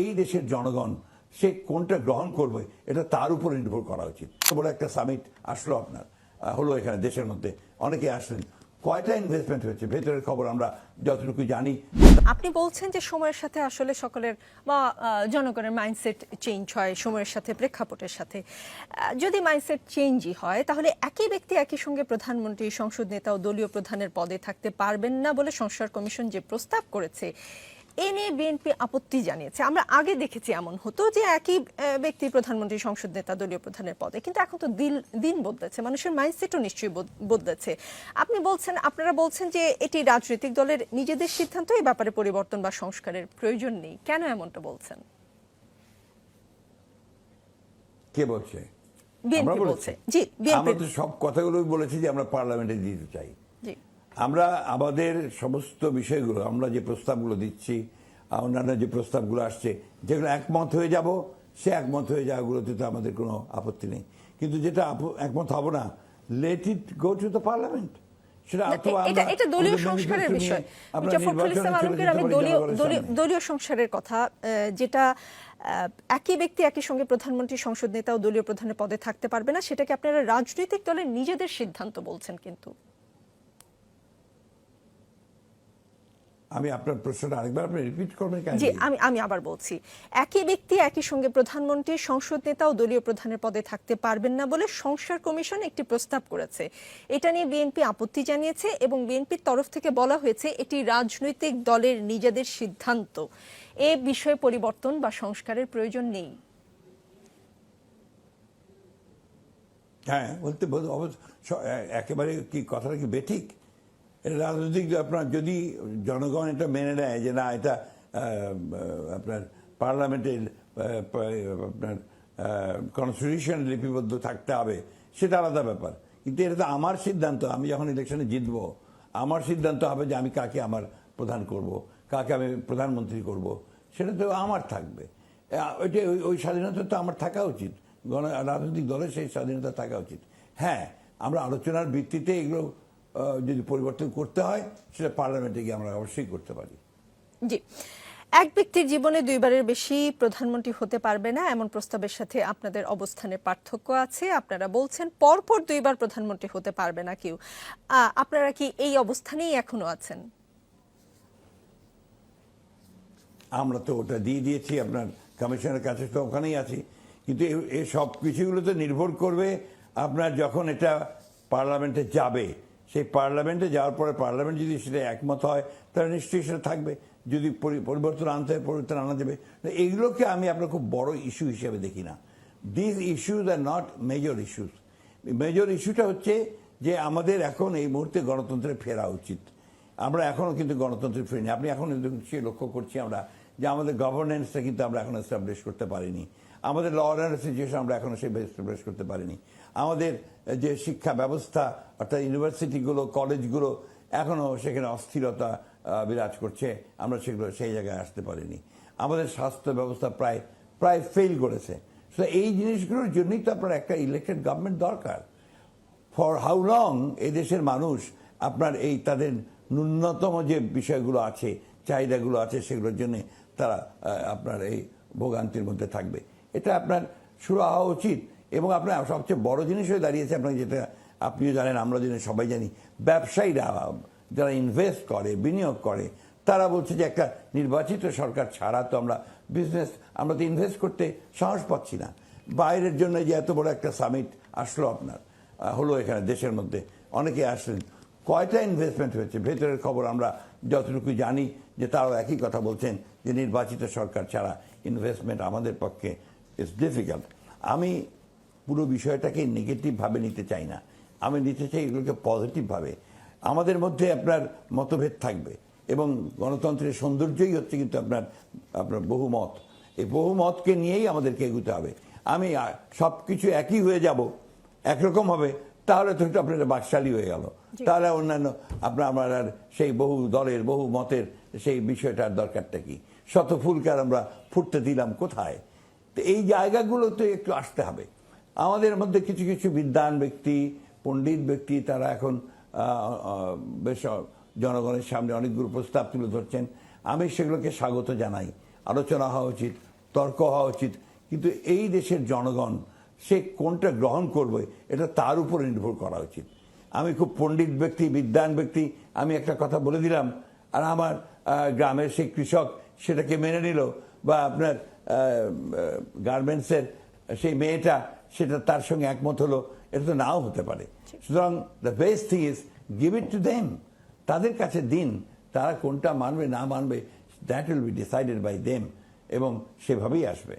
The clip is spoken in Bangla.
এই দেশের জনগণ, সে কোনটা গ্রহণ করবে, এটা তার উপরে নির্ভর করা উচিত। বড় একটা সামিট আসলো আপনার হলো এখানে দেশের মধ্যে। অনেকে আসলেন। কয়টা ইনভেস্টমেন্ট হয়েছে? ভেতরের খবর আমরা যতটুকু জানি। আপনি বলছেন যে সময়ের সাথে আসলে সকলের, বা জনগণের মাইন্ডসেট চেঞ্জ হয় সময়ের সাথে, প্রেক্ষাপটের সাথে। যদি মাইন্ডসেট চেঞ্জই হয়, তাহলে একই ব্যক্তি একই সঙ্গে প্রধানমন্ত্রী, সংসদ নেতা ও দলীয় প্রধানের পদে থাকতে পারবেন না বলে সংস্কার কমিশন যে প্রস্তাব করেছে এ নিয়ে বিএনপি আপত্তি জানিয়েছে। আমরা আগে দেখেছি এমন হতো যে একই ব্যক্তি প্রধানমন্ত্রী সংসদ নেতা দলীয় প্রধানের পদে। কিন্তু এখন তো দিন দিন বদলেছে মানুষের মাইন্ডসেটও নিশ্চয়ই বদলেছে। আপনি বলছেন আপনারা বলছেন যে এটি রাজনৈতিক দলের নিজেদের সিদ্ধান্ত এই ব্যাপারে পরিবর্তন বা সংস্কারের প্রয়োজন নেই। কেন এমনটা বলছেন? কে বলছে? বিএনপি বলছে। জি বিএনপি। আমরা তো সব কথাগুলোই বলেছি যে আমরা পার্লামেন্টে দিতে চাই। আমরা আমাদের সমস্ত বিষয়গুলো আমরা যে প্রস্তাবগুলো দিচ্ছি অন্যান্য যে প্রস্তাবগুলো আসছে যেগুলো একমত হয়ে যাব সে একমত হয়ে যাওয়াগুলোতে তো আমাদের কোনো আপত্তি নেই। কিন্তু যেটা একমত হব না let it go to the parliament এটা দলীয় সংস্কারের বিষয়। ফখরুল ইসলাম আলমগীর আমি দলীয় জনগণের দলীয়- সামনে। দলীয় সংস্কারের কথা যেটা একই ব্যক্তি একই সঙ্গে প্রধানমন্ত্রী সংসদ নেতা ও দলীয় প্রধানের পদে থাকতে পারবে না সেটাকে আপনারা রাজনৈতিক দলের নিজেদের সিদ্ধান্ত বলছেন কিন্তু। আমি আপনার প্রশ্নটা আরেকবার আপনি রিপিট করবেন কেন জি আমি আমি আবার বলছি। একই ব্যক্তি একই সঙ্গে প্রধানমন্ত্রী সংসদ নেতা ও দলীয় প্রধানের পদে থাকতে পারবেন না বলে সংস্কার কমিশন একটি প্রস্তাব করেছে। এটা নিয়ে বিএনপি আপত্তি জানিয়েছে এবং বিএনপির তরফ থেকে বলা হয়েছে এটি রাজনৈতিক দলের নিজেদের সিদ্ধান্ত। এ বিষয়ে পরিবর্তন বা সংস্কারের প্রয়োজন নেই। হ্যাঁ বলতে একেবারে কি কথাটা কি বেঠিক? রাজনৈতিক আপনার যদি জনগণ এটা মেনে নেয় যে না, এটা আপনার পার্লামেন্টে আপনার কনস্টিটিউশন লিপিবদ্ধ থাকতে হবে, সেটা আলাদা ব্যাপার। কিন্তু এটা তো আমার সিদ্ধান্ত, আমি যখন ইলেকশনে জিতবো, আমার সিদ্ধান্ত হবে যে আমি কাকে আমার প্রধান করব, কাকে আমি প্রধানমন্ত্রী করব, সেটা তো আমার থাকবে। ওইটা ওই- ওই স্বাধীনতা তো আমার থাকা উচিত। গণ, রাজনৈতিক দলের সেই স্বাধীনতা থাকা উচিত। হ্যাঁ আমরা আলোচনার ভিত্তিতে এগুলো যদি পরিবর্তন করতে হয় সেটা পার্লামেন্টে গিয়ে আমরা অবশ্যই করতে পারি। জি। এক ব্যক্তির জীবনে দুইবারের বেশি প্রধানমন্ত্রী হতে পারবে না এমন প্রস্তাবের সাথে আপনাদের অবস্থানের পার্থক্য আছে। আপনারা বলছেন পরপর দুইবার প্রধানমন্ত্রী হতে পারবে না কেউ। আপনারা কি এই অবস্থানেই এখনও আছেন? আমরা তো ওটা দিয়ে দিয়েছি আপনার কমিশনের কাছে তো ওখানেই আছি। কিন্তু এ- এই সব কিছুগুলো তো নির্ভর করবে আপনার যখন এটা পার্লামেন্টে যাবে সেই পার্লামেন্টে যাওয়ার পরে পার্লামেন্ট যদি সেটা একমত হয়, তাহলে নিশ্চয়ই সেটা থাকবে। যদি পরি- পরিবর্তন আনতে হয়, পরিবর্তন আনা যাবে। এইগুলোকে আমি আপনার খুব বড় ইস্যু হিসেবে দেখি না। This issues are not major issues major ইস্যুটা হচ্ছে যে আমাদের এখন এই মুহূর্তে গণতন্ত্রে ফেরা উচিত। আমরা এখনও কিন্তু গণতন্ত্রে ফিরিনি। আপনি এখন সে লক্ষ্য করছি আমরা যে আমাদের গভর্নেন্সটা কিন্তু আমরা এখন এস্টাবলিশ করতে পারিনি। আমাদের ল অর্ডার সিচুয়েশন আমরা এখনও সেই এস্টাবলিশ করতে পারিনি। আমাদের যে শিক্ষা ব্যবস্থা, অর্থাৎ ইউনিভার্সিটিগুলো কলেজগুলো এখনও সেখানে অস্থিরতা বিরাজ করছে। আমরা সেগুলো সেই জায়গায় আসতে পারিনি। আমাদের স্বাস্থ্য ব্যবস্থা প্রায় প্রায় ফেল করেছে। তো এই জিনিসগুলোর জন্যই তো আপনার একটা ইলেকটেড গভর্নমেন্ট দরকার। ফর হাউ লং এই দেশের মানুষ আপনার এই তাদের ন্যূনতম যে বিষয়গুলো আছে, চাহিদাগুলো আছে, সেগুলোর জন্য তারা আপনার এই ভোগান্তির মধ্যে থাকবে। এটা আপনার শুরু হওয়া উচিত। এবং আপনার সবচেয়ে বড় জিনিস হয়ে দাঁড়িয়েছে আপনার যেটা, আপনিও জানেন, আমরা জানি সবাই জানি, ব্যবসায়ীরা, যারা ইনভেস্ট করে, বিনিয়োগ করে, তারা বলছে যে একটা নির্বাচিত সরকার ছাড়া তো আমরা বিজনেস আমরা তো ইনভেস্ট করতে সাহস পাচ্ছি না। বাইরের জন্য যে এত বড় একটা সামিট আসলো আপনার হলো এখানে দেশের মধ্যে। অনেকে আসলেন, কয়টা ইনভেস্টমেন্ট হয়েছে? ভেতরের খবর আমরা যতটুকু জানি যে তারাও একই কথা বলছেন যে নির্বাচিত সরকার ছাড়া ইনভেস্টমেন্ট আমাদের পক্ষে ইটস ডিফিকাল্ট আমি পুরো বিষয়টাকে নেগেটিভভাবে নিতে চাই না। আমি নিতে চাই এগুলোকে পজিটিভভাবে আমাদের মধ্যে আপনার মতভেদ থাকবে এবং গণতন্ত্রের সৌন্দর্যই হচ্ছে কিন্তু আপনার আপনার বহুমত। এই বহুমতকে নিয়েই আমাদেরকে এগুতে হবে। আমি সব কিছু একই হয়ে যাব একরকম হবে তাহলে তো একটু আপনার বাকশালী হয়ে গেল। তাহলে অন্যান্য আপনার আমার আর সেই বহু দলের বহু মতের সেই বিষয়টার দরকারটা কি? শত ফুলকে আর আমরা ফুটতে দিলাম কোথায়? তো এই জায়গাগুলোতে একটু আসতে হবে। আমাদের মধ্যে কিছু কিছু বিদ্বান ব্যক্তি, পণ্ডিত ব্যক্তি, তারা এখন বেশ জনগণের সামনে অনেকগুলো প্রস্তাব তুলে ধরছেন। আমি সেগুলোকে স্বাগত জানাই। আলোচনা হওয়া উচিত, তর্ক হওয়া উচিত। কিন্তু এই দেশের জনগণ, সে কোনটা গ্রহণ করবে, এটা তার উপরে নির্ভর করা উচিত। আমি খুব পণ্ডিত ব্যক্তি বিদ্যান ব্যক্তি, আমি একটা কথা বলে দিলাম। আর আমার গ্রামের সেই কৃষক, সেটাকে মেনে নিল। বা আপনার গার্মেন্টসের সেই মেয়েটা, সেটা তার সঙ্গে একমত হলো, এটা তো নাও হতে পারে। সুতরাং the best thing is give it to them তাদের কাছে দিন, তারা কোনটা মানবে, না মানবে that will be decided by them এবং সেভাবেই আসবে।